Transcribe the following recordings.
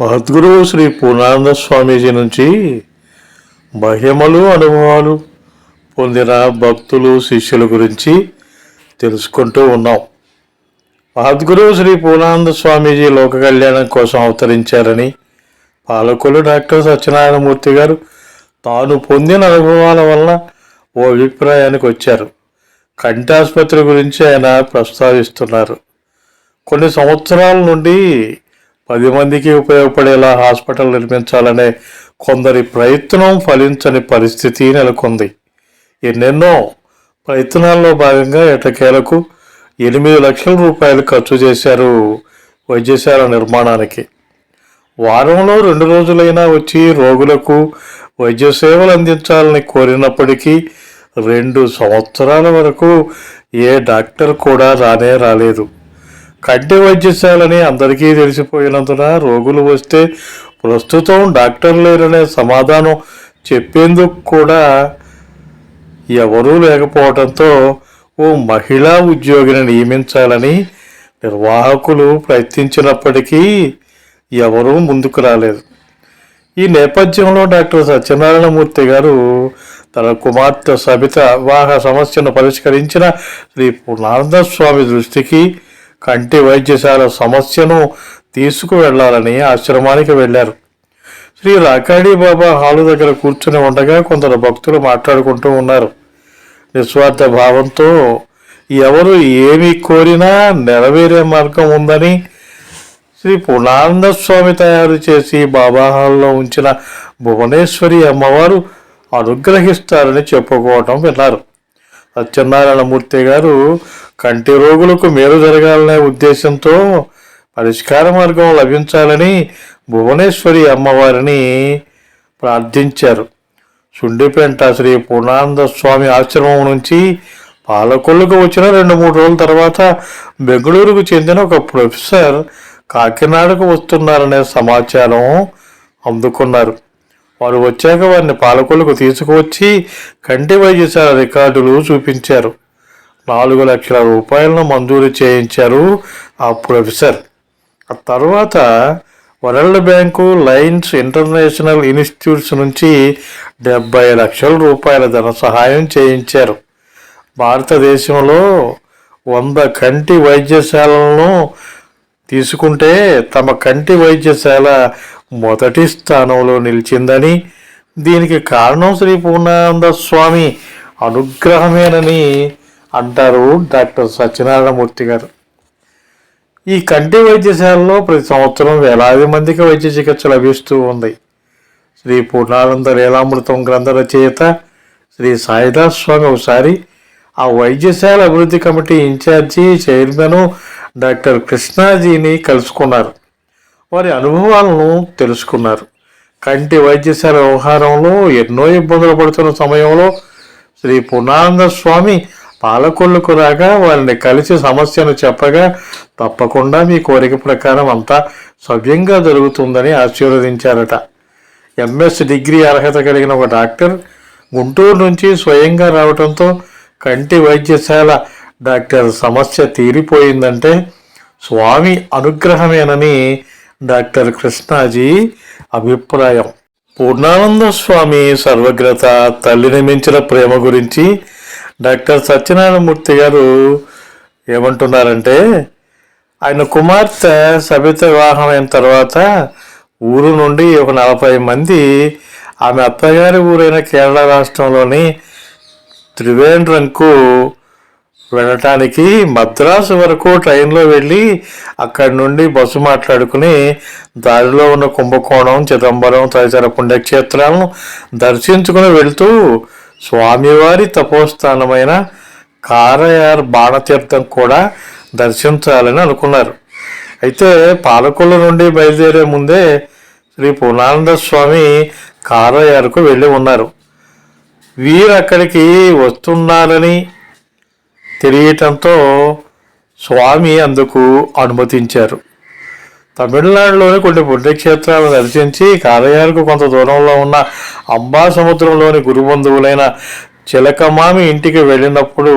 మహద్గురువు శ్రీ పూర్ణానంద స్వామీజీ నుంచి మహిమలు అనుభవాలు పొందిన భక్తులు శిష్యుల గురించి తెలుసుకుంటూ ఉన్నాం. మహద్గురువు శ్రీ పూర్ణానంద స్వామీజీ లోక కళ్యాణం కోసం అవతరించారని పాలకులు డాక్టర్ సత్యనారాయణమూర్తి గారు తాను పొందిన అనుభవాల వల్ల ఓ అభిప్రాయానికి వచ్చారు. కంటి ఆసుపత్రి గురించి ఆయన ప్రస్తావిస్తున్నారు. కొన్ని సంవత్సరాల నుండి పది మందికి ఉపయోగపడేలా హాస్పిటల్ నిర్మించాలనే కొందరి ప్రయత్నం ఫలించని పరిస్థితి నెలకొంది. ఎన్నెన్నో ప్రయత్నాల్లో భాగంగా ఎటకేలకు ఎనిమిది లక్షల రూపాయలు ఖర్చు చేశారు వైద్యశాల నిర్మాణానికి. వారంలో రెండు రోజులైనా వచ్చి రోగులకు వైద్య సేవలు అందించాలని కోరినప్పటికీ రెండు సంవత్సరాల వరకు ఏ డాక్టర్ కూడా రానే రాలేదు. కంటి వైద్యశాలని అందరికీ తెలిసిపోయినందున రోగులు వస్తే ప్రస్తుతం డాక్టర్ లేరనే సమాధానం చెప్పేందుకు కూడా ఎవరూ లేకపోవడంతో ఓ మహిళా ఉద్యోగిని నియమించాలని నిర్వాహకులు ప్రయత్నించినప్పటికీ ఎవరూ ముందుకు రాలేదు. ఈ నేపథ్యంలో డాక్టర్ సత్యనారాయణమూర్తి గారు తన కుమార్తె సబిత వివాహ సమస్యను పరిష్కరించిన శ్రీ పూర్ణానంద స్వామి దృష్టికి కంటి వైద్యశాల సమస్యను తీసుకువెళ్ళాలని ఆశ్రమానికి వెళ్ళారు శ్రీ రాకాడి బాబా హాలు దగ్గర కూర్చుని ఉండగా కొందరు భక్తులు మాట్లాడుకుంటూ ఉన్నారు. నిస్వార్థ భావంతో ఎవరు ఏమి కోరినా నెరవేరే మార్గం ఉందని శ్రీ పూర్ణానంద స్వామి తయారు చేసి బాబా హాల్లో ఉంచిన భువనేశ్వరి అమ్మవారు అనుగ్రహిస్తారని చెప్పుకోవటం విన్నారు. సత్యనారాయణమూర్తి గారు కంటి రోగులకు మేలు జరగాలనే ఉద్దేశంతో పరిష్కార మార్గం లభించాలని భువనేశ్వరి అమ్మవారిని ప్రార్థించారు. సుండిపెంట శ్రీ పూర్ణానంద స్వామి ఆశ్రమం నుంచి పాలకొల్లుకు వచ్చిన రెండు మూడు రోజుల తర్వాత బెంగళూరుకు చెందిన ఒక ప్రొఫెసర్ కాకినాడకు వస్తున్నారనే సమాచారం అందుకున్నారు. వారు వచ్చాక వారిని పాలకులకు తీసుకువచ్చి కంటి వైద్యశాల రికార్డులు చూపించారు. నాలుగు లక్షల రూపాయలను మంజూరు చేయించారు ఆ ప్రొఫెసర్. ఆ తర్వాత world bank lines international institutes నుంచి డెబ్బై లక్షల రూపాయల ధన సహాయం చేయించారు. భారతదేశంలో వంద కంటి వైద్యశాలలను తీసుకుంటే తమ కంటి వైద్యశాల మొదటి స్థానంలో నిలిచిందని. దీనికి కారణం శ్రీ పూర్ణానంద స్వామి అనుగ్రహమేనని అంటారు డాక్టర్ సత్యనారాయణమూర్తి గారు. ఈ కంటి వైద్యశాలలో ప్రతి సంవత్సరం వేలాది మందికి వైద్య చికిత్స లభిస్తూ ఉంది. శ్రీ పూర్ణానంద లీలామృతం గ్రంథ రచయిత శ్రీ సాయిదాస్ స్వామి ఒకసారి ఆ వైద్యశాల అభివృద్ధి కమిటీ ఇన్ఛార్జి చైర్మన్ డాక్టర్ కృష్ణాజీని కలుసుకున్నారు. వారి అనుభవాలను తెలుసుకున్నారు. కంటి వైద్యశాల వ్యవహారంలో ఎన్నో ఇబ్బందులు పడుతున్న సమయంలో శ్రీ పూర్ణానంద స్వామి పాలకొల్లుకు రాగా వారిని కలిసి సమస్యను చెప్పగా తప్పకుండా మీ కోరిక ప్రకారం అంతా సవ్యంగా జరుగుతుందని ఆశీర్వదించారట. ఎంఎస్ డిగ్రీ అర్హత కలిగిన ఒక డాక్టర్ గుంటూరు నుంచి స్వయంగా రావడంతో కంటి వైద్యశాల డాక్టర్ సమస్య తీరిపోయిందంటే స్వామి అనుగ్రహమేనని డాక్టర్ కృష్ణాజీ అభిప్రాయం. పూర్ణానంద స్వామి సర్వగ్రత తల్లిని మించిన ప్రేమ గురించి డాక్టర్ సత్యనారాయణమూర్తి గారు ఏమంటున్నారంటే ఆయన కుమార్తె సబిత వివాహం అయిన తర్వాత ఊరు నుండి ఒక నలభై మంది ఆమె అత్తగారి ఊరైన కేరళ రాష్ట్రంలోని త్రివేంద్రంకు వెళ్ళటానికి మద్రాసు వరకు ట్రైన్లో వెళ్ళి అక్కడి నుండి బస్సు మాట్లాడుకుని దారిలో ఉన్న కుంభకోణం చిదంబరం తదితర పుణ్యక్షేత్రాలను దర్శించుకుని వెళ్తూ స్వామివారి తపోస్థానమైన కారయార్ బాణతీర్థం కూడా దర్శించాలని అనుకున్నారు. అయితే పాలకొల్ల నుండి బయలుదేరే ముందే శ్రీ పూర్ణానంద స్వామి కారయారుకు వెళ్ళి ఉన్నారు. వీరు అక్కడికి వస్తున్నారని తెలియటంతో స్వామి అందుకు అనుమతించారు. తమిళనాడులోని కొన్ని పుణ్యక్షేత్రాలను దర్శించి కారయాలకు కొంత దూరంలో ఉన్న అంబా సముద్రంలోని గురుబంధువులైన చిలకమామి ఇంటికి వెళ్ళినప్పుడు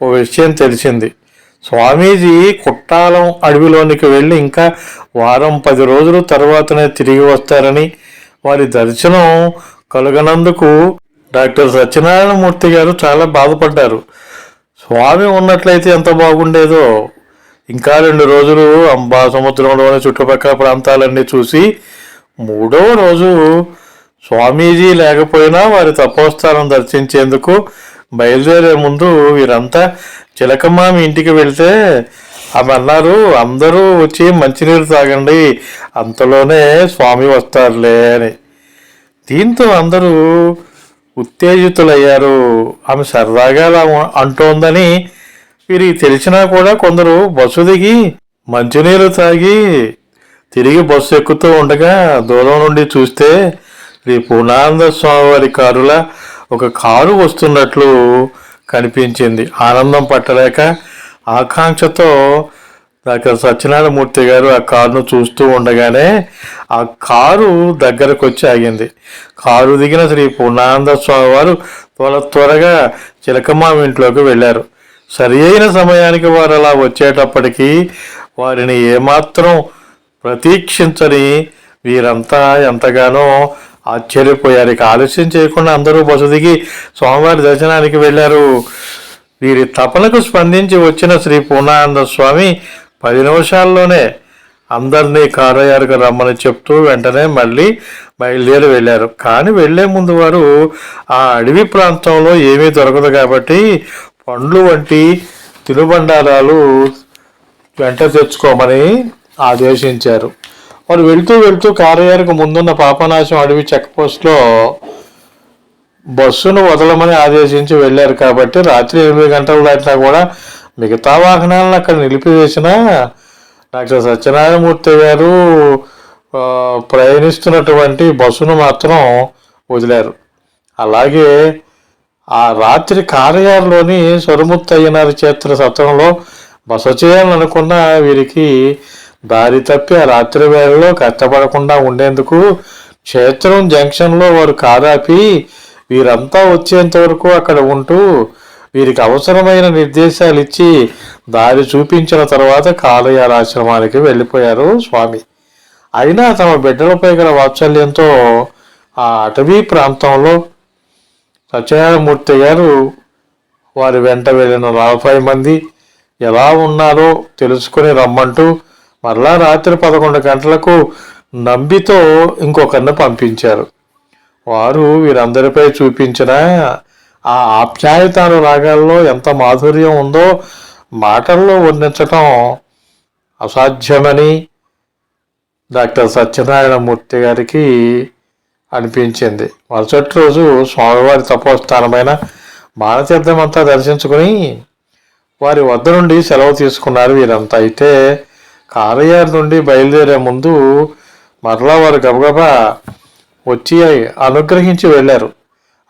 ఓ విషయం తెలిసింది. స్వామీజీ కుట్టాలం అడవిలోనికి వెళ్ళి ఇంకా వారం పది రోజుల తర్వాతనే తిరిగి వస్తారని వారి దర్శనం కలుగనందుకు డాక్టర్ సత్యనారాయణమూర్తి గారు చాలా బాధపడ్డారు. స్వామి ఉన్నట్లయితే ఎంత బాగుండేదో. ఇంకా రెండు రోజులు అంబా సముద్రంలోని చుట్టుపక్కల ప్రాంతాలన్నీ చూసి మూడవ రోజు స్వామీజీ లేకపోయినా వారి తపోస్థానం దర్శించేందుకు బయలుదేరే ముందు వీరంతా చిలకమ్మ ఇంటికి వెళ్తే ఆమె అన్నారు అందరూ వచ్చి మంచినీరు తాగండి అంతలోనే స్వామి వస్తారులే అని. దీంతో అందరూ ఉత్తేజితులయ్యారు. ఆమె సరదాగా అలా అంటోందని వీరికి తెలిసినా కూడా కొందరు బస్సు దిగి మంచినీరు తాగి తిరిగి బస్సు ఎక్కుతూ ఉండగా దూరం నుండి చూస్తే శ్రీ పూర్ణానంద స్వామి వారి కారులా ఒక కారు వస్తున్నట్లు కనిపించింది. ఆనందం పట్టలేక ఆకాంక్షతో డాక్టర్ సత్యనారాయణమూర్తి గారు ఆ కారును చూస్తూ ఉండగానే ఆ కారు దగ్గరకు వచ్చి ఆగింది. కారు దిగిన శ్రీ పూర్ణానంద స్వామి వారు త్వర త్వరగా చిలకమ్మ ఇంట్లోకి వెళ్ళారు. సరి అయిన సమయానికి వారు అలా వచ్చేటప్పటికీ వారిని ఏమాత్రం ప్రతీక్షించని వీరంతా ఎంతగానో ఆశ్చర్యపోయారు. ఇక ఆలస్యం చేయకుండా అందరూ బస దిగి స్వామివారి దర్శనానికి వెళ్ళారు. వీరి తపనకు స్పందించి వచ్చిన శ్రీ పూర్ణానంద స్వామి పది నిమిషాల్లోనే అందరినీ కారయ్యారుగా రమ్మని చెప్తూ వెంటనే మళ్ళీ బయలుదేరి వెళ్ళారు. కానీ వెళ్ళే ముందు వారు ఆ అడవి ప్రాంతంలో ఏమీ దొరకదు కాబట్టి పండ్లు వంటి తినుబండారాలు వెంట తెచ్చుకోమని ఆదేశించారు. వారు వెళ్తూ వెళ్తూ కారయ్యారుకు ముందున్న పాపనాశం అడవి చెక్పోస్ట్లో బస్సును వదలమని ఆదేశించి వెళ్ళారు కాబట్టి రాత్రి ఎనిమిది గంటలు దాటినా కూడా మిగతా వాహనాలను అక్కడ నిలిపివేసిన డాక్టర్ సత్యనారాయణమూర్తి గారు ప్రయాణిస్తున్నటువంటి బస్సును మాత్రం వదిలారు. అలాగే ఆ రాత్రి కారయారులోని సొరముత్తయ్యనారి చేత్ర సత్రంలో బస చేయాలనుకున్న వీరికి దారి తప్పి ఆ రాత్రి వేళలో కష్టపడకుండా ఉండేందుకు క్షేత్రం జంక్షన్లో వారు కాదాపి వీరంతా వచ్చేంత వరకు అక్కడ ఉంటూ వీరికి అవసరమైన నిర్దేశాలు ఇచ్చి దారి చూపించిన తర్వాత కాలయాలాశ్రమానికి వెళ్ళిపోయారు స్వామి. అయినా తమ బిడ్డలపై గల వాత్సల్యంతో ఆ అటవీ ప్రాంతంలో సత్యనారాయణమూర్తి గారు వారి వెంట వెళ్ళిన నలభై మంది ఎలా ఉన్నారో తెలుసుకుని రమ్మంటూ మరలా రాత్రి పదకొండు గంటలకు నంబితో ఇంకొకరిని పంపించారు. వారు వీరందరిపై చూపించిన ఆ ఆప్యాయతాను రాగాల్లో ఎంత మాధుర్యం ఉందో మాటల్లో వర్ణించటం అసాధ్యమని డాక్టర్ సత్యనారాయణమూర్తి గారికి అనిపించింది. మరుసటి రోజు స్వామివారి తపోస్థానమైన మానతీర్థమంతా దర్శించుకుని వారి వద్ద నుండి సెలవు తీసుకున్నారు వీరంతా. అయితే కారయ్యారి నుండి బయలుదేరే ముందు మరలా వారు గబగబా వచ్చి అనుగ్రహించి వెళ్ళారు.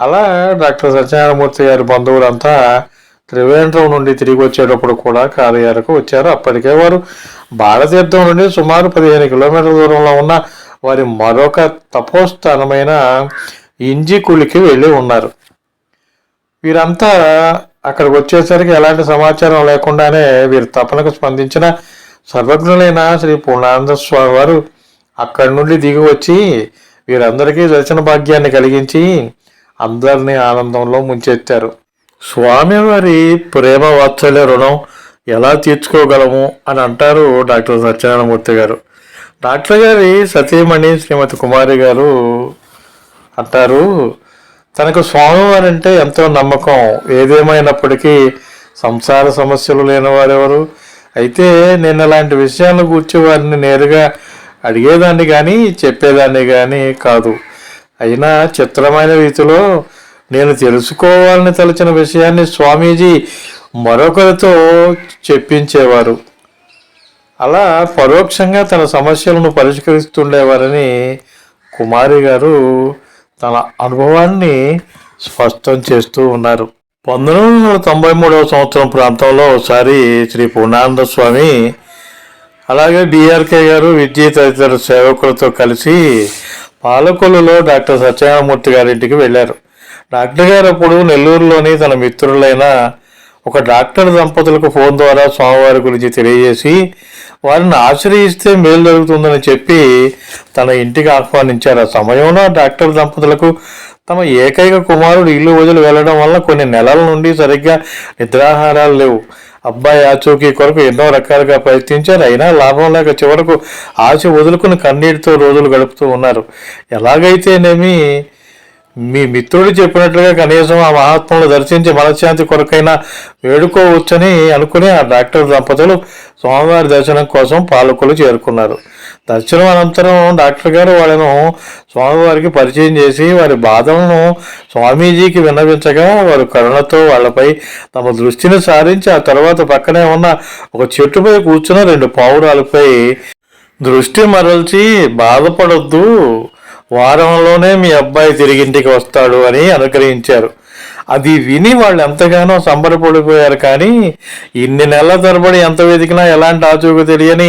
అలా డాక్టర్ సత్యనారాయణమూర్తి గారి బంధువులంతా త్రివేంద్రం నుండి తిరిగి వచ్చేటప్పుడు కూడా కారయ్యారకు వచ్చారు. అప్పటికే వారు భారతీర్థం నుండి సుమారు పదిహేను కిలోమీటర్ల దూరంలో ఉన్న వారి మరొక తపోస్థానమైన ఇంజికులికి వెళ్ళి ఉన్నారు. వీరంతా అక్కడికి వచ్చేసరికి ఎలాంటి సమాచారం లేకుండానే వీరి తపనకు స్పందించిన సర్వజ్ఞులైన శ్రీ పూర్ణానంద స్వామి వారు అక్కడి నుండి దిగి వచ్చి వీరందరికీ దర్శన భాగ్యాన్ని కలిగించి అందరినీ ఆనందంలో ముంచెత్తారు. స్వామివారి ప్రేమ వాత్సల్య రుణం ఎలా తీర్చుకోగలము అని అంటారు డాక్టర్ సత్యనారాయణమూర్తి గారు. డాక్టర్ గారి సతీమణి శ్రీమతి కుమారి గారు అంటారు తనకు స్వామివారంటే ఎంతో నమ్మకం. ఏదేమైనప్పటికీ సంసార సమస్యలు లేని వారెవరు అయితే నేను అలాంటి విషయాలను గూర్చి వారిని నేరుగా అడిగేదాన్ని కానీ చెప్పేదాన్ని కానీ కాదు. అయినా చిత్రమైన రీతిలో నేను తెలుసుకోవాలని తలచిన విషయాన్ని స్వామీజీ మరొకరితో చెప్పించేవారు. అలా పరోక్షంగా తన సమస్యలను పరిష్కరిస్తుండేవారని కుమారి గారు తన అనుభవాన్ని స్పష్టం చేస్తూ ఉన్నారు. పంతొమ్మిది వందల తొంభై మూడవ సంవత్సరం ప్రాంతంలో ఒకసారి శ్రీ పూర్ణానంద స్వామి అలాగే డిఆర్కే గారు విద్య తదితర సేవకులతో కలిసి పాలకొల్లులో డాక్టర్ సత్యనారాయణమూర్తి గారింటికి వెళ్ళారు. డాక్టర్ గారు అప్పుడు నెల్లూరులోని తన మిత్రులైన ఒక డాక్టర్ దంపతులకు ఫోన్ ద్వారా స్వామివారి గురించి తెలియజేసి వారిని ఆశ్రయిస్తే మేలు జరుగుతుందని చెప్పి తన ఇంటికి ఆహ్వానించారు. ఆ సమయంలో డాక్టర్ దంపతులకు తమ ఏకైక కుమారుడు ఇల్లు వదిలి వెళ్ళడం వల్ల కొన్ని నెలల నుండి సరిగ్గా నిద్రాహారాలు లేవు. అబ్బాయి ఆచూకీ కొరకు ఎన్నో రకాలుగా ప్రయత్నించారు. అయినా లాభం లేక చివరకు ఆశ వదులుకుని కన్నీటితో రోజులు గడుపుతూ ఉన్నారు. ఎలాగైతేనేమి మీ మిత్రుడు చెప్పినట్లుగా కనీసం ఆ మహాత్ములు దర్శించి మనశ్శాంతి కొరకైనా వేడుకోవచ్చని అనుకుని ఆ డాక్టర్ దంపతులు స్వామివారి దర్శనం కోసం పాలకులు చేరుకున్నారు. దర్శనం అనంతరం డాక్టర్ గారు వాళ్ళను స్వామివారికి పరిచయం చేసి వారి బాధలను స్వామీజీకి విన్నవించగా వారు కరుణతో వాళ్ళపై తమ దృష్టిని సారించి ఆ తర్వాత పక్కనే ఉన్న ఒక చెట్టుపై కూర్చున్న రెండు పావురాలపై దృష్టి మరల్చి బాధపడొద్దు. వారంలోనే మీ అబ్బాయి తిరిగింటికి వస్తాడు అని అనుగ్రహించారు. అది విని వాళ్ళు ఎంతగానో సంబరపడిపోయారు కానీ ఇన్ని నెలల తరబడి ఎంత వెతికినా ఎలాంటి ఆచూకు తెలియని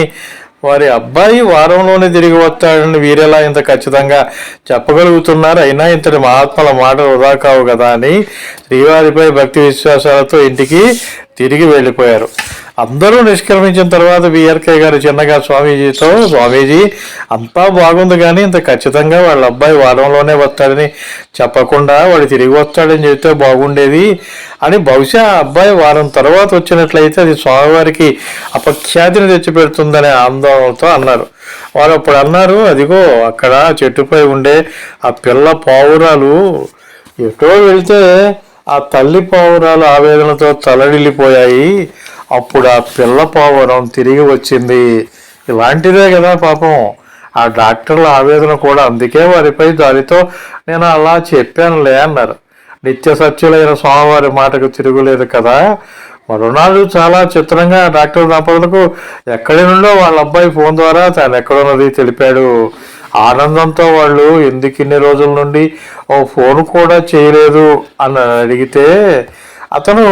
వారి అబ్బాయి వారంలోనే తిరిగి వస్తాడని వీరెలా ఇంత ఖచ్చితంగా చెప్పగలుగుతున్నారు. అయినా ఇంతటి మహాత్మల మాటలు వృధా కావు కదా అని శ్రీవారిపై భక్తి విశ్వాసాలతో ఇంటికి తిరిగి వెళ్ళిపోయారు. అందరూ నిష్క్రమించిన తర్వాత బిఆర్కే గారు చిన్నగా స్వామీజీతో స్వామీజీ అంతా బాగుంది కానీ ఇంత ఖచ్చితంగా వాళ్ళ అబ్బాయి వారంలోనే వస్తాడని చెప్పకుండా వాడు తిరిగి వస్తాడని చెప్తే బాగుండేది అని బహుశా ఆ అబ్బాయి వారం తర్వాత వచ్చినట్లయితే అది స్వామివారికి అపఖ్యాతిని తెచ్చిపెడుతుందనే ఆందోళనతో అన్నారు. వారు అప్పుడు అన్నారు అదిగో అక్కడ చెట్టుపై ఉండే ఆ పిల్ల పావురాలు ఎటో వెళ్తే ఆ తల్లి పావురాలు ఆవేదనతో తలడిల్లిపోయాయి. అప్పుడు ఆ పిల్ల పావురం తిరిగి వచ్చింది. ఇలాంటిదే కదా పాపం. ఆ డాక్టర్ల ఆవేదన కూడా అందుకే వారిపై దానితో నేను అలా చెప్పానులే అన్నారు. నిత్య సత్యులైన స్వామివారి మాటకు తిరుగులేదు కదా. మరునాడు చాలా చిత్రంగా డాక్టర్ దంపతులకు ఎక్కడి నుండో వాళ్ళ అబ్బాయి ఫోన్ ద్వారా తాను ఎక్కడున్నది తెలిపాడు. ఆనందంతో వాళ్ళు ఎందుకు ఇన్ని రోజుల నుండి ఓ ఫోన్ కూడా చేయలేదు అని అడిగితే అతను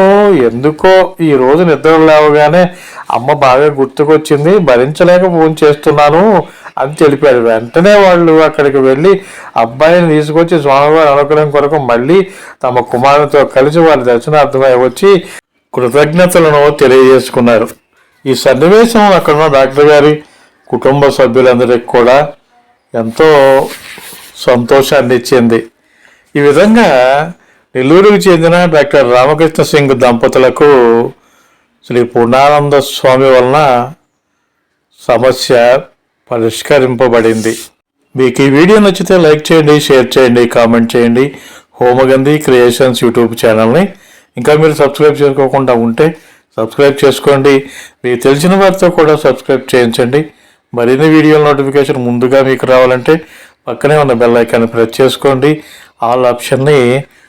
ఎందుకో ఈ రోజు నిద్ర లేవగానే అమ్మ బాగా గుర్తుకొచ్చింది భరించలేక ఫోన్ చేస్తున్నాను అని తెలిపారు వెంటనే వాళ్ళు అక్కడికి వెళ్ళి అబ్బాయిని తీసుకొచ్చి స్వామివారి అనుగ్రహం కొరకు మళ్ళీ తమ కుమారునితో కలిసి వారి దర్శనార్థమై వచ్చి కృతజ్ఞతలను తెలియజేసుకున్నారు. ఈ సన్నివేశం అక్కడ డాక్టర్ గారి కుటుంబ సభ్యులందరికీ కూడా ఎంతో సంతోషాన్ని ఇచ్చింది ఈ విధంగా నెల్లూరుకు చెందిన డాక్టర్ రామకృష్ణ సింగ్ దంపతులకు శ్రీ పూర్ణానంద స్వామి వలన సమస్య పరిష్కరింపబడింది. మీకు ఈ వీడియో నచ్చితే లైక్ చేయండి షేర్ చేయండి కామెంట్ చేయండి. హోమగంధి క్రియేషన్స్ యూట్యూబ్ ఛానల్ని ఇంకా మీరు సబ్స్క్రైబ్ చేసుకోకుండా ఉంటే సబ్స్క్రైబ్ చేసుకోండి. మీకు తెలిసిన వారితో కూడా సబ్స్క్రైబ్ చేయించండి. మరిన్ని వీడియోల నోటిఫికేషన్ ముందుగా మీకు రావాలంటే పక్కనే ఉన్న బెల్ ఐకాన్ని ప్రెస్ చేసుకోండి. ఆల్ ఆప్షన్ని